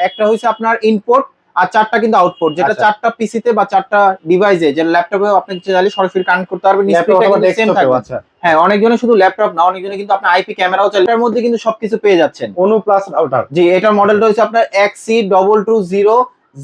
একটা হচ্ছে আপনার ইনপুট আর চারটা কিন্তু আউটপুট যেটা আচ্ছা। চারটা পিসিতে বা চারটা ডিভাইসে যে ল্যাপটপে আপনি চাইলে সরাসরি কানেক্ট করতে পারবেন আচ্ছা। হ্যাঁ অনেকজনে শুধু ল্যাপটপ না অনেকজনে কিন্তু আপনার আইপি ক্যামেরাও চাইলে এটার মধ্যে কিন্তু সবকিছু পেয়ে যাচ্ছেন। অনু প্লাস রাউটার জি এটার মডেলটা হচ্ছে আপনার XC double two zero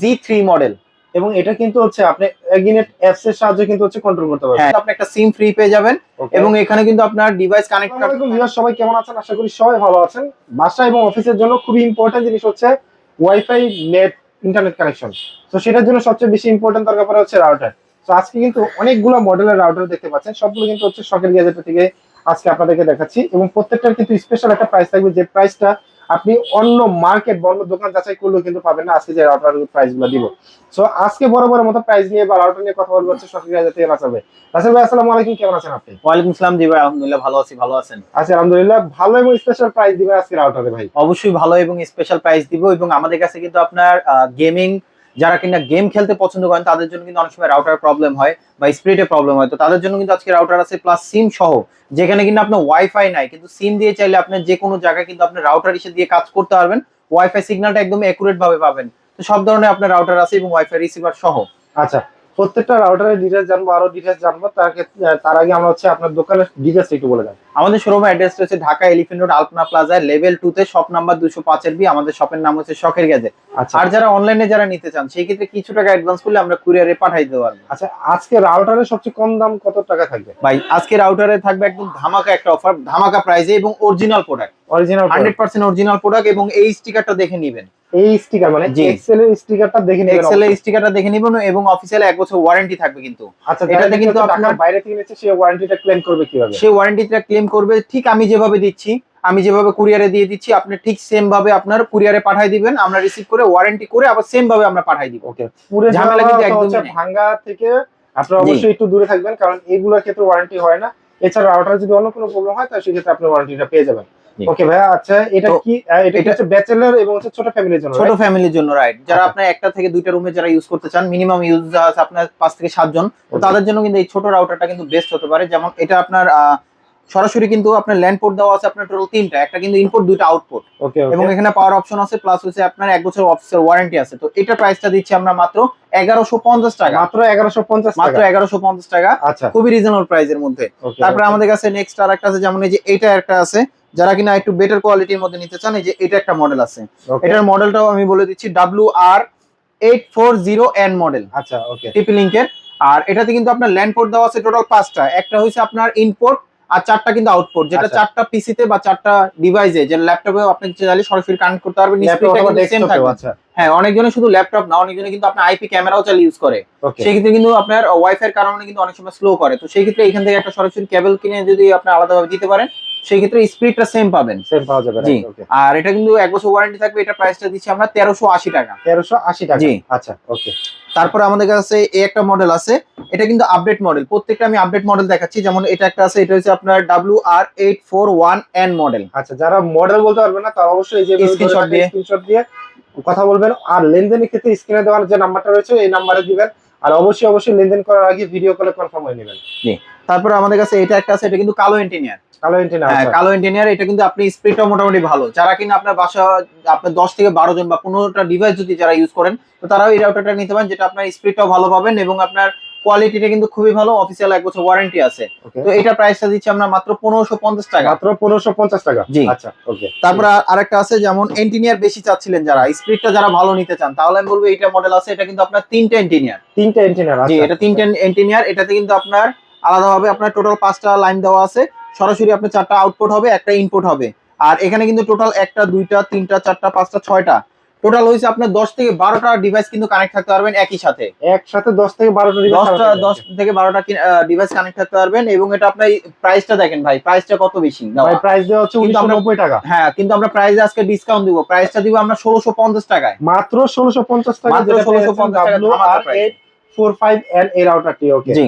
G three model এবং এটা কিন্তু হচ্ছে আপনি এগিনেট অ্যাপস এর সাহায্যে কিন্তু হচ্ছে কন্ট্রোল করতে পারবেন। হ্যাঁ আপনি একটা সিম ফ্রি পেয়ে যাবেন এবং এখানে কিন্তু আপনার ডিভাইস কানেক্ট ভিউয়ার সবাই কেমন আছেন? আশা করি সবাই ভালো আছেন। বাসা এবং অফিসের জন্য খুবই ইম্পর্টেন্ট জিনিস হচ্ছে ওয়াইফাই নেট ইন্টারনেট কানেকশন তো সেটার জন্য সবচেয়ে বেশি ইম্পর্টেন্ট দরকার হচ্ছে রাউটার তো আজকে কিন্তু অনেকগুলো মডেলের রাউটার দেখতে পাচ্ছেন। সবগুলো কিন্তু হচ্ছে শখের গ্যাজেট থেকে আজকে আপনাদেরকে দেখাচ্ছি এবং প্রত্যেকটার কিন্তু স্পেশাল একটা প্রাইস থাকবে যে প্রাইসটা আপনি অন্য মার্কেট অন্য দোকান যাচাই করলেও কিন্তু পাবেন না। আজকে যে রাউটার প্রাইসগুলো দিব। সো আজকে বড় বড় মতো প্রাইস নিয়ে বা রাউটার নিয়ে কথা বলব হচ্ছে শখের রাজা থেকে রাসেল ভাই। রাসেল ভাই আসসালামু আলাইকুম। কেমন আছেন আপনি? ওয়ালাইকুম আসসালাম জি ভাই আলহামদুলিল্লাহ ভালো আছি ভালো আছেন? আচ্ছা আলহামদুলিল্লাহ। ভালো এবং স্পেশাল প্রাইস দিবেন আজকে রাউটারে ভাই। অবশ্যই ভালো এবং স্পেশাল প্রাইস দিব এবং আমাদের কাছে কিন্তু আপনার গেমিং যারা কিনা গেম খেলতে পছন্দ করেন, তাদের জন্য কিন্তু অনেক সময় রাউটার প্রবলেম হয় বা স্পিডে প্রবলেম হয়। তো তাদের জন্য কিন্তু আজকে রাউটার আছে প্লাস সিম সহ, যেখানে কিন্তু আপনার ওয়াইফাই নাই। কিন্তু সিম দিয়ে চাইলে আপনি যে কোনো জায়গায় কিন্তু আপনি রাউটার হিসেবে দিয়ে কাজ করতে পারবেন। ওয়াইফাই সিগন্যালটা একদম একুরেট ভাবে পাবেন। তো সব ধরনের আপনার রাউটার আছে এবং ওয়াইফাই রিসিভার সহ। আচ্ছা প্রত্যেকটা রাউটারের ডিটেলস জানব আরও ডিটেলস জানব। তার ক্ষেত্রে- তার আগে আমরা হচ্ছে আপনার দোকানের ডিটেলস একটু বলে দেন। আমাদের শোরুম অ্যাড্রেস হচ্ছে Dhaka elephant road Alpana plaza level two তে শপ নাম্বার দুশো পাঁচের বি আমাদের শপের নাম হচ্ছে শখের গেজে আচ্ছা। আর যারা অনলাইনে যারা নিতে চান সেই ক্ষেত্রে কিছু টাকা অ্যাডভান্স করলে আমরা কুরিয়ারে পাঠাই দিতে পারব। আচ্ছা আজকে রাউটারের সবচেয়ে কম দাম কত টাকা থাকবে? ভাই আজকে রাউটারে থাকবে একদম ধামাকা একটা অফার ধামাকা প্রাইসে এবং original product original hundred percent original product এবং এই স্টিকারটা দেখে নিবেন। এই স্টিকার মানে এক্সেল এর স্টিকারটা দেখে নেবেন এক্সেল এর স্টিকারটা দেখে নিবেন এবং অফিসিয়ালি এক বছর ওয়ারেন্টি থাকবে কিন্তু। আচ্ছা এটাতে কিন্তু আপনার- বাইরে থেকে নিচ্ছে সে ওয়ারেন্টিটা ক্লেম করবে কীভাবে? সেই ওয়ারেন্টিটা ক্লেম করবে ঠিক আমি যেভাবে দিচ্ছি আমি যেভাবে কুরিয়ারে দিয়ে দিচ্ছি আপনি ঠিক সেম ভাবে আপনার কুরিয়ারে পাঠাই দিবেন আমরা রিসিভ করে ওয়ারেন্টি করে আবার সেম ভাবে আমরা পাঠাই দিব। ওকে পুরো ঝামেলা কিন্তু একদমই ভাঙ্গা থেকে আপনারা অবশ্যই একটু দূরে থাকবেন কারণ এগুলোর ক্ষেত্রে ওয়ারেন্টি হয় না। এছাড়া রাউটার যদি অন্য কোনো প্রবলেম হয় তাহলে সেক্ষেত্রে আপনি ওয়ারেন্টিটা পেয়ে যাবেন। ওকে ভাইয়া আচ্ছা এটা কি এটা হচ্ছে ব্যাচেলর এবং হচ্ছে ছোট ফ্যামিলির জন্য ছোট ফ্যামিলির জন্য রাইট যারা আচ্ছা। আপনার একটা থেকে দুইটা রুমে যারা ইউজ করতে চান মিনিমাম ইউজ আছে আপনার পাঁচ থেকে সাতজন তো তাদের জন্য কিন্তু এই ছোট রাউটারটা কিন্তু বেস্ট হতে পারে। যেমন এটা আপনার সরাসরি কিন্তু আপনার ল্যান্ড পোর্ট দেওয়া আছে আপনার টোটাল তিনটা। একটা কিন্তু ইনপুট দুইটা আউটপুট এবং এখানে পাওয়ার অপশন আছে প্লাস হচ্ছে আপনার এক বছর অফিসের ওয়ারেন্টি আছে। তো এটা প্রাইসটা দিচ্ছি আমরা মাত্র এগারোশো পঞ্চাশ টাকা। মাত্র এগারোশো পঞ্চাশ মাত্র এগারোশো পঞ্চাশ টাকা। আচ্ছা। খুবই রিজনেবল প্রাইসের মধ্যে। তারপরে আমাদের কাছে নেক্সট আর একটা আছে যেমন এই যে এটা একটা আছে যারা কিনা একটু বেটার কোয়ালিটির মধ্যে নিতে চান এই যে এটা একটা মডেল আছে। এটার মডেলটাও আমি বলে দিচ্ছি W R eight four zero N model আচ্ছা ওকে টিপি লিঙ্কের আর এটাতে কিন্তু আপনার ল্যান্ড পোর্ট দেওয়া আছে টোটাল পাঁচটা। একটা হয়েছে আপনার ইনপোর্ট আর চারটা কিন্তু আউটপুট যেটা আচ্ছা। চারটা পিসিতে বা চারটা ডিভাইসে যে ল্যাপটপে আপনি চাইলে সরাসরি কানেক্ট করতে পারবেন ডিসপ্লেটা কিন্তু সেম থাকবে। আচ্ছা। হ্যাঁ অনেকজনে শুধু ল্যাপটপ না অনেকজনে কিন্তু আপনার আইপি ক্যামেরাও চাইলে ইউজ করে। সেক্ষেত্রে কিন্তু আপনার ওয়াইফাই এর কারণে কিন্তু অনেক সময় স্লো করে। তো সেই ক্ষেত্রে এখান থেকে একটা সরাসরি কেবল কিনে যদি আপনি আলাদাভাবে দিতে পারেন সেই ক্ষেত্রে স্পিডটা সেম পাবেন। সেম পাওয়া যাবে জি। আর এটা কিন্তু এক বছর ওয়ারেন্টি থাকবে এটা প্রাইসটা দিচ্ছি আমরা তেরোশো আশি টাকা। তেরোশো আশি টাকা? জি। আচ্ছা ওকে তারপরে আমাদের কাছে এই একটা মডেল আছে এটা কিন্তু আপডেট মডেল প্রত্যেকটা আমি আপডেট মডেল দেখাচ্ছি যেমন এটা একটা আছে এটা হচ্ছে আপনার W R eight four one N model আচ্ছা যারা মডেল বলতে পারবে না তারা অবশ্যই Screenshot দিয়ে। স্ক্রিনশট দিয়ে কথা বলবেন। আর লেনদেনের ক্ষেত্রে স্ক্রিনে দেওয়ার যে নাম্বারটা রয়েছে এই নাম্বারে দিবেন। আর অবশ্যই অবশ্যই লেনদেন করার আগে ভিডিও কলে কনফার্ম হয়ে নেবেন। তারপরে আমাদের কাছে এটা একটা আছে এটা কিন্তু কালো ইঞ্জিনিয়ার কালো এন্টিনা হ্যাঁ কালো ইঞ্জিনিয়ার এটা কিন্তু আপনি স্পিডটা মোটামুটি ভালো। যারা কিনা আপনার বাসা আপনার দশ থেকে বারো জন বা পনেরোটা ডিভাইস যদি যারা ইউজ করেন তো তারাও এই রাউটারটা নিতে পারেন যেটা আপনার স্পিডটাও ভালো পাবেন এবং আপনার কোয়ালিটিটা কিন্তু খুবই ভালো অফিসিয়াল এক বছর ওয়ারেন্টি আছে। তো এটা প্রাইসটা দিচ্ছি আমরা মাত্র পনেরোশো পঞ্চাশ টাকা। মাত্র পনেরোশো পঞ্চাশ টাকা? জি। আচ্ছা ওকে তারপর আরেকটা আছে যেমন এন্টিনিয়ার বেশি চাচ্ছিলেন যারা স্পিডটা যারা ভালো নিতে চান তাহলে আমি বলব এইটা মডেল আছে এটা কিন্তু আপনার তিনটা এন্টিনিয়ার তিনটা এন্টিনা জি এটা তিনটা এন্টিনিয়ার এটাতে কিন্তু আপনার আলাদাভাবে আপনার টোটাল পাঁচটা লাইন দেওয়া আছে। সরাসরি আপনার চারটা আউটপুট হবে একটা ইনপুট হবে। আর এখানে কিন্তু টোটাল একটা দুইটা তিনটা চারটা পাঁচটা ছয়টা। টোটাল হয়েছে আপনার দশ থেকে বারোটা ডিভাইস কিন্তু কানেক্ট থাকতে পারবেন একই সাথে। একসাথে দশ থেকে বারোটা দশটা দশ থেকে বারোটা ডিভাইস কানেক্ট থাকতে পারবেন এবং এটা আপনার প্রাইসটা দেখেন ভাই প্রাইসটা কত বেশি? দেওয়া। প্রাইস দেওয়া হচ্ছে কিন্তু উনিশশো আমরা- নব্বই টাকা। হ্যাঁ কিন্তু আমরা প্রাইসে আজকে ডিসকাউন্ট দিব। প্রাইসটা দিব আমরা ষোলোশো পঞ্চাশ টাকায়। মাত্র ষোলোশো পঞ্চাশ টাকা মাত্র 1650 টাকা ফাইভ এন এই রাউটারটি ওকে জি।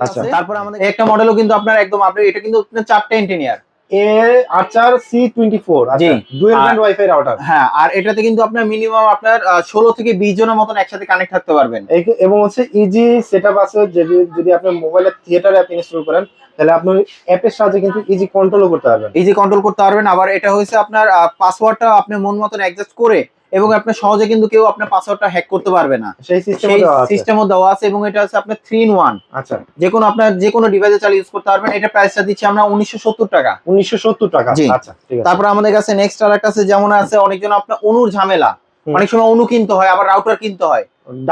আচ্ছা। তারপর আমাদের একটা মডেলও কিন্তু আপনার একদম আপডেট এটা কিন্তু আপনার চারটে ইঞ্জিনিয়ার আর- রাউটার হ্যাঁ আর এটাতে কিন্তু আপনার মিনিমাম আপনার ষোলো থেকে বিশ জনের মতন একসাথে কানেক্ট থাকতে পারবেন। এবং হচ্ছে ইজি আছে যদি যদি আপনি মোবাইলে থিয়েটার অ্যাপ ইনস্টল করেন তাহলে অ্যাপের সাহায্যে কিন্তু ইজি কন্ট্রোলও করতে পারবেন। ইজি কন্ট্রোল করতে পারবেন। আবার এটা হয়েছে আপনার পাসওয়ার্ডটা আপনি মন মতন অ্যাডজাস্ট করে এবং আপনার সহজে কিন্তু কেউ আপনার পাসওয়ার্ডটা হ্যাক করতে পারবে না। সেই সিস্টেম দেওয়া আছে। সিস্টেমও দেওয়া আছে এবং এটা হচ্ছে আপনার থ্রি ইন ওয়ান আচ্ছা। যে কোনো আপনার যে কোনো ডিভাইসে চালিয়ে ইউজ করতে পারবেন। এটা প্রাইসটা দিচ্ছি আমরা উনিশশো সত্তর টাকা। উনিশশো সত্তর টাকা। আচ্ছা ঠিক আছে। তারপর আমাদের কাছে নেক্সট আর একটা আছে যেমন আছে অনেকজন আপনার অনুর ঝামেলা। অনেক সময় অনু কিনতে হয় আবার রাউটার কিনতে হয়।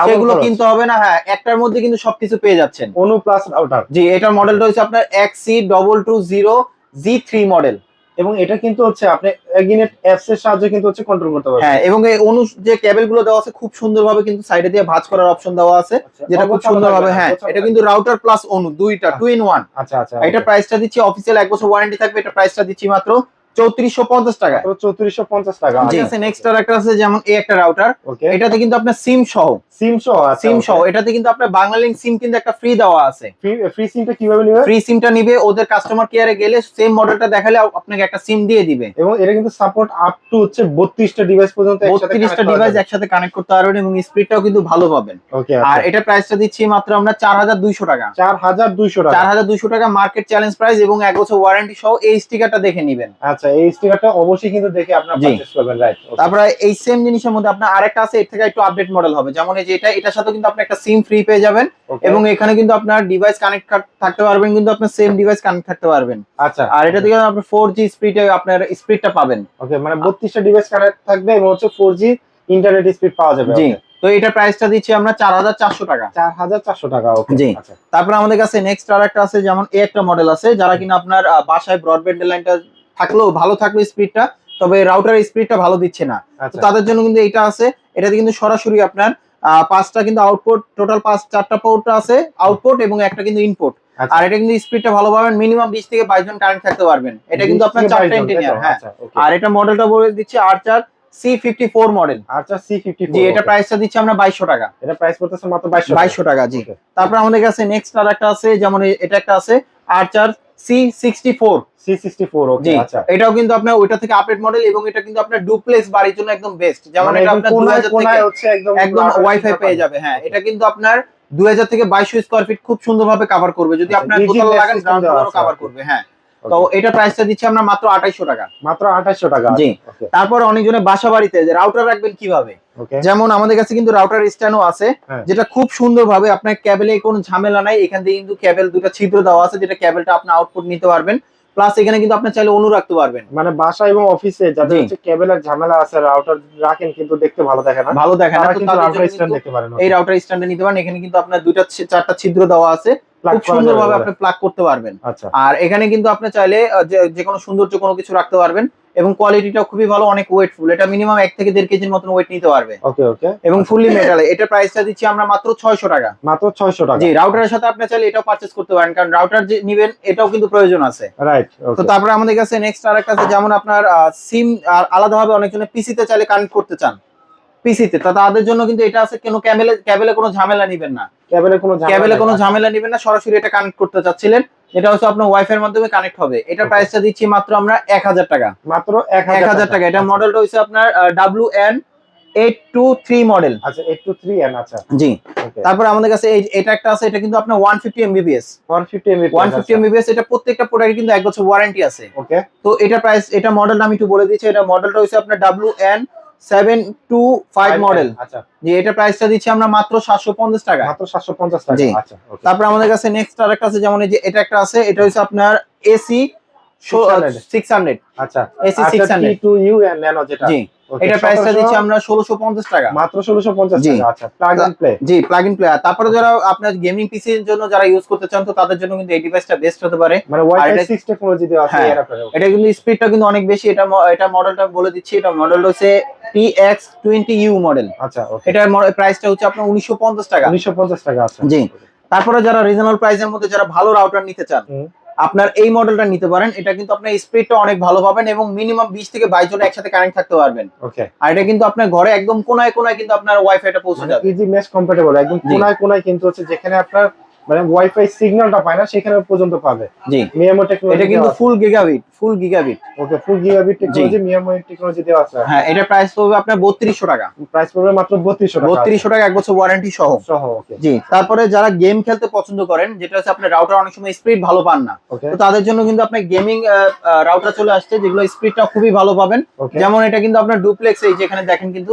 সেগুলো কিনতে হবে না হ্যাঁ একটার মধ্যে কিন্তু সবকিছু পেয়ে যাচ্ছেন। অনু প্লাস রাউটার জি এটার মডেলটা হচ্ছে আপনার XC double two zero G three model এবং এটা কিন্তু হচ্ছে আপনি এগিনেট অ্যাপস এর সাহায্যে কিন্তু হচ্ছে কন্ট্রোল করতে পারবেন। হ্যাঁ এবং এই অনু যে কেবলগুলো দেওয়া আছে খুব সুন্দরভাবে কিন্তু সাইডে দিয়ে ভাঁজ করার অপশন দেওয়া আছে আচ্ছা, যেটা খুব সুন্দরভাবে হ্যাঁ এটা কিন্তু রাউটার প্লাস অনু দুইটা টু ইন ওয়ান আচ্ছা আচ্ছা এটা প্রাইসটা দিচ্ছি অফিসিয়াল এক বছর ওয়ারেন্টি থাকবে এটা প্রাইসটা দিচ্ছি মাত্র চৌত্রিশশো পঞ্চাশ টাকা চৌত্রিশশো পঞ্চাশ টাকা। নেক্সট আর একটা আছে যেমন এই একটা রাউটার এটাতে কিন্তু আপনার সিম সহ। সিম সহ সিম সহ। এটাতে কিন্তু আপনার বাংলালিংক সিম কিন্তু একটা ফ্রি দেওয়া আছে। ফ্রি সিমটা কীভাবে নেবে? ফ্রি সিমটা নিবে ওদের কাস্টমার কেয়ারে গেলে সেম মডেলটা দেখালে আপনাকে একটা সিম দিয়ে দিবে। এবং এটা কিন্তু সাপোর্ট আপ টু হচ্ছে বত্রিশটা ডিভাইস পর্যন্ত বত্রিশটা ডিভাইস একসাথে কানেক্ট করতে পারবেন এবং স্পিডটাও কিন্তু ভালো পাবেন। আর এটা প্রাইসটা দিচ্ছি মাত্র আমরা চার হাজার দুইশো টাকা। চার হাজার দুইশো চার হাজার দুইশো টাকা মার্কেট চ্যালেঞ্জ প্রাইস এবং এক বছর ওয়ারেন্টি সহ এই স্টিকারটা দেখে নিবেন। আচ্ছা এই স্টিকারটা অবশ্যই কিন্তু দেখে আপনার। পারচেজ করবেন রাইট তারপরে এই সেম জিনিসের মধ্যে আপনার আরেকটা আছে এর থেকে একটু আপডেট মডেল হবে। যেমন এই যে এটা এটার সাথে কিন্তু আপনি একটা সিম ফ্রি পেয়ে যাবেন এবং এখানে কিন্তু আপনার ডিভাইস কানেক্ট থাকতে পারবেন কিন্তু আপনার সেম ডিভাইস কানেক্ট থাকতে পারবেন। আচ্ছা। আর এটা থেকে আপনি ফোর জি স্পিডে আপনার স্পিডটা পাবেন। ওকে মানে ডিভাইস কানেক্ট থাকবে এবং হচ্ছে ফোর জি ইন্টারনেট স্পিড পাওয়া যাবে জি। তো এটা প্রাইসটা দিচ্ছি আমরা চার হাজার চারশো টাকা। চার হাজার চারশো টাকা ওকে জি। আচ্ছা। তারপর আমাদের কাছে নেক্সট আর একটা আছে যেমন এই একটা মডেল আছে যারা কিনা আপনার বাসায় ব্রডব্যান্ড লাইনটা থাকলেও ভালো থাকল স্পিডটা তবে রাউটার স্পিডটা ভালো দিচ্ছে না। আচ্ছা। তাদের জন্য কিন্তু এটা আছে এটাতে কিন্তু সরাসরি আপনার পাঁচটা কিন্তু আউটপুট টোটাল পাঁচ চারটা পোর্ট আছে আউটপুট এবং একটা কিন্তু ইনপুট আচ্ছা। আর এটা কিন্তু স্পিডটা ভালো পাবেন মিনিমাম বিশ থেকে বাইশ জন কারেন্ট থাকতে পারবেন। এটা কিন্তু আপনার চারটা ইঞ্জিনিয়ার হ্যাঁ। আর এটা মডেলটা বলে দিচ্ছি Archer C fifty four model আচ্ছা সি ফিফটি জি এটা প্রাইসটা দিচ্ছি আমরা বাইশশো টাকা। এটা প্রাইস পড়তেছে মাত্র বাইশশো বাইশশো টাকা জি. তারপর আমাদের কাছে নেক্সট আর একটা আছে যেমন এটা একটা আছে Archer C sixty four C sixty four G আচ্ছা। এটাও কিন্তু আপনার ওইটা থেকে আপডেট মডেল এবং এটা কিন্তু আপনার ডুপ্লেস বাড়ির জন্য একদম বেস্ট যেমন মানে এটা একদম আপনার কোনায় 2000 থেকে কোনায় হচ্ছে একদম একদম ওয়াইফাই পেয়ে যাবে হ্যাঁ। এটা কিন্তু আপনার দুই হাজার থেকে বাইশশো স্কোয়ার ফিট খুব সুন্দরভাবে কভার করবে। যদি আচ্ছা, আপনার কাভার লাগান গ্রাউন্ড কভার করবে হ্যাঁ. তো এটা প্রাইসটা দিচ্ছি আমরা মাত্র টাকা। মাত্র টাকা। জি। তারপর বাসা বাড়িতে রাউটার রাখবেন কীভাবে? যেমন আমাদের কাছে কিন্তু রাউটার স্ট্যান্ডও আছে হ্যাঁ। যেটা খুব সুন্দরভাবে আপনার ক্যাবেলে কোনো ঝামেলা নাই। এখান থেকে কিন্তু ক্যাবেল দুটো ছিদ্র দেওয়া আছে যেটা ক্যাবেলটা আপনি আউটপুট নিতে পারবেন। প্লাস এখানে কিন্তু আপনি চাইলে অনু রাখতে পারবেন। মানে বাসা এবং অফিসে যাদের। হচ্ছে কেবলের ঝামেলা আছে রাউটার রাখেন কিন্তু দেখতে ভালো দেখে না। ভালো দেখেন না। কিন্তু রাউটার স্ট্যান্ড দেখতে পারেন। এই রাউটার স্ট্যান্ডে নিতে পারেন। এখানে কিন্তু আপনার দুইটা চারটা ছিদ্র দেওয়া আছে। খুব সুন্দরভাবে আপনি প্লাগ করতে পারবেন। আচ্ছা। আর এখানে কিন্তু আপনি চাইলে যে- কোনো সৌন্দর্য কোনো কিছু রাখতে পারবেন এবং কোয়ালিটিটা খুবই ভালো অনেক ওয়েটফুল এটা মিনিমাম এক থেকে দেড় কেজির মতন ওয়েট নিতে পারবে। ওকে ওকে। এবং ফুললি মেটালে এটা প্রাইসটা দিচ্ছি আমরা মাত্র ছয়শো টাকা। মাত্র ছয়শো টাকা। জি রাউটারের সাথে আপনি চাইলে এটাও পারচেজ করতে পারেন। কারণ রাউটার যে নিবেন এটাও কিন্তু প্রয়োজন আছে। রাইট তো তারপরে আমাদের কাছে নেক্সট আর একটা আছে যেমন আপনার সিম আর আলাদাভাবে অনেকজনে পিসিতে চাইলে কানেক্ট করতে চান। পিসিতে তা। তাদের জন্য কিন্তু এটা আছে কোনো ক্যাবেলে ক্যাবেলে কোনো ঝামেলা নিবেন না। কেবলে কোনো ঝামেলা ক্যাবেলে কোনো ঝামেলা নিবেন না সরাসরি এটা কানেক্ট করতে চাচ্ছিলেন। এটা হচ্ছে আপনার ওয়াইফাই এর মাধ্যমে কানেক্ট হবে। এটা. প্রাইসটা দিচ্ছি মাত্র আমরা এক হাজার টাকা। মাত্র এক এক হাজার টাকা। এটা মডেলটা হচ্ছে আপনার W N eight two three model আচ্ছা এইট টু থ্রি এন আচ্ছা। জি। তারপরে আমাদের কাছে এই এটা একটা আছে এটা কিন্তু আপনার one fifty MBBS one fifty MB one fifty MBBS এটা প্রত্যেকটা প্রোডাক্ট কিন্তু এক বছর ওয়ারেন্টি আছে। ওকে তো এটা প্রাইস এটা মডেলটা আমি একটু বলে দিচ্ছি। এটা মডেলটা হচ্ছে আপনার N seven two five model আচ্ছা। যে এটা প্রাইসটা দিচ্ছি আমরা মাত্র সাতশো পঞ্চাশ টাকা মাত্র সাতশো পঞ্চাশ টাকা। আচ্ছা তারপর আমাদের কাছে নেক্সট আর একটা আছে যেমন এই যে এটা একটা আছে এটা হচ্ছে আপনার এসি 600 আচ্ছা। আচ্ছা 600 T two U N nano যেটা। জি এটা প্রাইসটা দিচ্ছি আমরা ষোলোশো পঞ্চাশ টাকা। মাত্র। টাকা আচ্ছা প্লাগ এন্ড প্লে জি প্লাগ ইন প্লেয়ার তারপরে যারা আপনার গেমিং পিসির জন্য যারা ইউজ করতে চান তো তাদের জন্য কিন্তু এই ডিভাইসটা বেস্ট হতে পারে। মানে ওয়াইফাই এটা- টেকনোলজি দেওয়া আছে হ্যাঁ। এর আপনার এটা কিন্তু স্পিডটা কিন্তু অনেক বেশি। এটা এটা মডেলটা বলে দিচ্ছি। এটা মডেল হচ্ছে T X twenty U model আচ্ছা ওকে এটার প্রাইসটা হচ্ছে আপনার টাকা। উনিশশো পঞ্চাশ টাকা আছে জি। তারপরে যারা রিজনাল প্রাইসের মধ্যে যারা ভালো রাউটার নিতে চান। আপনার এই মডেলটা নিতে পারেন। এটা কিন্তু আপনার স্পিডটা অনেক ভালো পাবেন এবং মিনিমাম বিশ থেকে বাইশ জন একসাথে কানেক্ট থাকতে পারবেন। ওকে আর এটা কিন্তু আপনার ঘরে একদম কোনায় কোনায় কিন্তু আপনার ওয়াইফাইটা পৌঁছে যাবে। ইজি মেশ কম্পাটেবল একদম। কোনায় কোনায় কিন্তু হচ্ছে যেখানে আপনার মানে ওয়াইফাই সিগন্যালটা পায় না সেখানে পর্যন্ত পাবে। জি। মিয়ামো টেকনোলজি এটা কিন্তু full gigabit full gigabit okay full gigabit technology মিয়ামো technology দেওয়া আছে। হ্যাঁ এটা প্রাইস পড়বে আপনার বত্রিশশো টাকা। প্রাইস পড়বে মাত্র 3200 টাকা। বত্রিশশো টাকা এক বছর ওয়ারেন্টি সহ। সহ ওকে জি তারপরে যারা গেম খেলতে পছন্দ করেন যেটা হচ্ছে আপনার রাউটার অনেক সময় স্পিড ভালো পান না। তো তাদের জন্য কিন্তু আপনার গেমিং রাউটার চলে আসছে যেগুলো স্পিডটা খুবই ভালো পাবেন। যেমন এটা কিন্তু আপনার ডুপ্লেক্স এই যেখানে দেখেন কিন্তু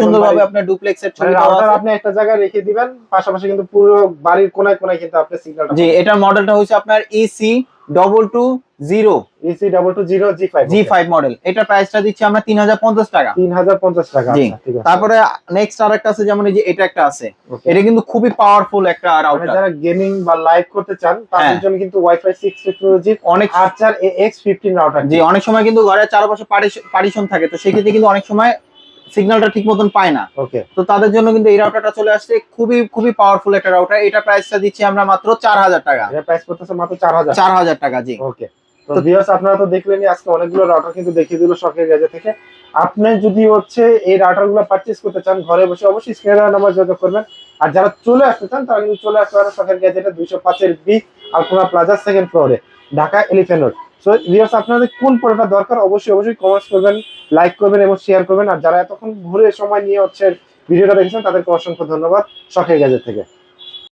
সুন্দরভাবে আপনার ডুপ্লেক্স এর মানে ছবি রাউটার আপনি একটা জায়গায় রেখে দিবেন পাশাপাশি কিন্তু পুরো বাড়ির কোনায় কোনায় কিন্তু আপনি সিগন্যালটা জি এটার মডেলটা হচ্ছে আপনার EC double two zero EC double two zero G five G five model এটার প্রাইসটা দিচ্ছি আমরা তিন হাজার পঞ্চাশ টাকা। তিন হাজার পঞ্চাশ টাকা জি। ঠিক আছে। তারপরে নেক্সট আর একটা আছে যেমন এই যে এটা একটা আছে। এটা কিন্তু খুবই পাওয়ারফুল একটা মানে রাউটার যারা গেমিং বা লাইভ করতে চান তাদের হ্যাঁ। জন্য কিন্তু ওয়াইফাই সিক্স টেকনোলজি অনেক আর্চার এক্স ফিফটিন রাউটার জি অনেক সময় কিন্তু ঘরের চারপাশে পারিশন থাকে তো সেক্ষেত্রে কিন্তু অনেক সময় সিগন্যালটা ঠিক মতন পায় না। ওকে তো তাদের জন্য কিন্তু এই রাউটারটা চলে আসছে। খুবই খুবই পাওয়ারফুল একটা রাউটার এটা প্রাইসটা দিচ্ছি আমরা মাত্র চার হাজার টাকা। এটা প্রাইস করতেছে মাত্র চার হাজার। চার হাজার টাকা জি। ওকে তো ভিউয়ার্স আপনারা তো দেখলেনই আজকে অনেকগুলো রাউটার কিন্তু দেখিয়ে দিল শখের গ্যাজেট থেকে। আপনি যদি হচ্ছে এই রাউটারগুলো পারচেস করতে চান ঘরে বসে অবশ্যই স্ক্রিনে নাম্বার যোগাযোগ করবেন। আর যারা চলে আসতে চান তারা কিন্তু চলে আসতে পারেন শখের গ্যাজেটে দুইশো পাঁচের বি আলপনা প্লাজা সেকেন্ড ফ্লোরে Dhaka elephant road so viewers আপনাদের কোন পড়াটা দরকার, অবশ্যই অবশ্যই কমেন্টস করবেন লাইক করবেন এবং শেয়ার করবেন। আর যারা এতক্ষণ ঘুরে সময় নিয়ে হচ্ছে ভিডিওটা দেখেছেন, তাদেরকে অসংখ্য ধন্যবাদ। শখের গ্যাজেট থেকে।